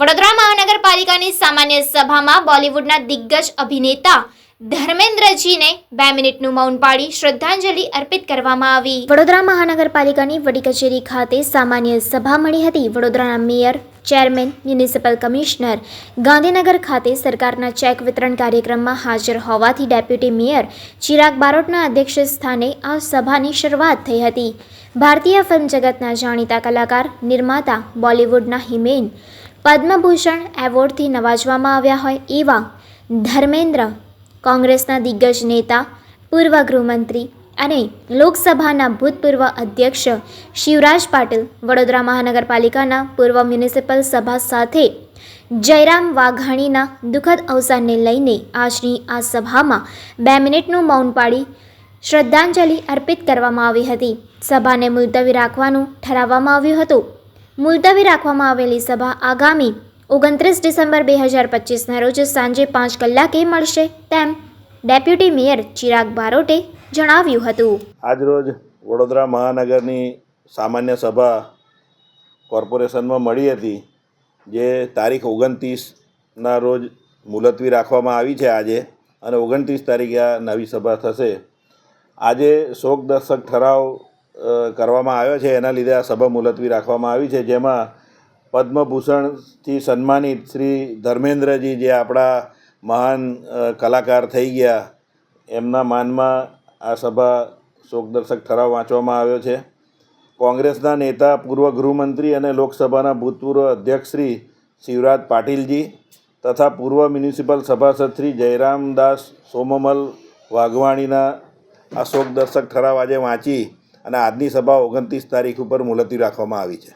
વડોદરા મહાનગરપાલિકાની સામાન્ય સભામાં બોલિવૂડના દિગ્ગજ અભિનેતા ધર્મેન્દ્રજીને બે મિનિટનું મૌન પાડી શ્રદ્ધાંજલિ અર્પિત કરવામાં આવી. વડોદરા મહાનગરપાલિકાની વડી કચેરી ખાતે સામાન્ય સભા મળી હતી. વડોદરાના mayor, chairman, municipal commissioner, Gandhinagar ખાતે સરકારના ચેક વિતરણ કાર્યક્રમમાં હાજર હોવાથી ડેપ્યુટી મેયર ચિરાગ બારોટના અધ્યક્ષ સ્થાને આ સભાની શરૂઆત થઈ હતી. ભારતીય ફિલ્મ જગતના જાણીતા કલાકાર, નિર્માતા, બોલિવૂડના હિમેન પદ્મભૂષણ એવોર્ડથી નવાજવામાં આવ્યા હોય એવા ધર્મેન્દ્ર કોંગ્રેસના દિગ્ગજ નેતા, પૂર્વ ગૃહમંત્રી અને લોકસભાના ભૂતપૂર્વ અધ્યક્ષ શિવરાજ પાટીલ વડોદરા મહાનગરપાલિકાના પૂર્વ મ્યુનિસિપલ સભા સાથે જયરામ વાઘાણીના દુઃખદ અવસાનને લઈને આજની આ સભામાં બે મિનિટનું મૌન પાડી શ્રદ્ધાંજલિ અર્પિત કરવામાં આવી હતી. સભાને મુલતવી રાખવાનું ઠરાવવામાં આવ્યું હતું. મુલતવી રાખવામાં આવેલી સભા આગામી ઓગણત્રીસ ડિસેમ્બર બે હજાર પચીસના રોજ સાંજે પાંચ કલાકે મળશે તેમ ડેપ્યુટી મેયર ચિરાગ બારોટે જણાવ્યું હતું. આજરોજ વડોદરા મહાનગરની સામાન્ય સભા કોર્પોરેશનમાં મળી હતી, જે તારીખ ઓગણત્રીસના રોજ મુલતવી રાખવામાં આવી છે આજે અને ઓગણત્રીસ તારીખે આ નવી સભા થશે. આજે શોક દર્શક ઠરાવ કરવામાં આવ્યો છે. એના લીધે આ સભા મુલતવી રાખવામાં આવી છે. જેમાં પદ્મભૂષણથી સન્માનિત શ્રી ધર્મેન્દ્રજી જે આપણા મહાન કલાકાર થઈ ગયા, એમના માનમાં આ સભા શોકદર્શક ઠરાવ વાંચવામાં આવ્યો છે. કોંગ્રેસના નેતા, પૂર્વ ગૃહમંત્રી અને લોકસભાના ભૂતપૂર્વ અધ્યક્ષ શ્રી શિવરાજ પાટીલજી તથા પૂર્વ મ્યુનિસિપલ સભાસદ શ્રી જયરામદાસ સોમમલ વાઘવાણીના આ શોકદર્શક ઠરાવ આજે વાંચી અને આજની સભા ઓગણત્રીસ તારીખ ઉપર મુલતવી રાખવામાં આવી છે.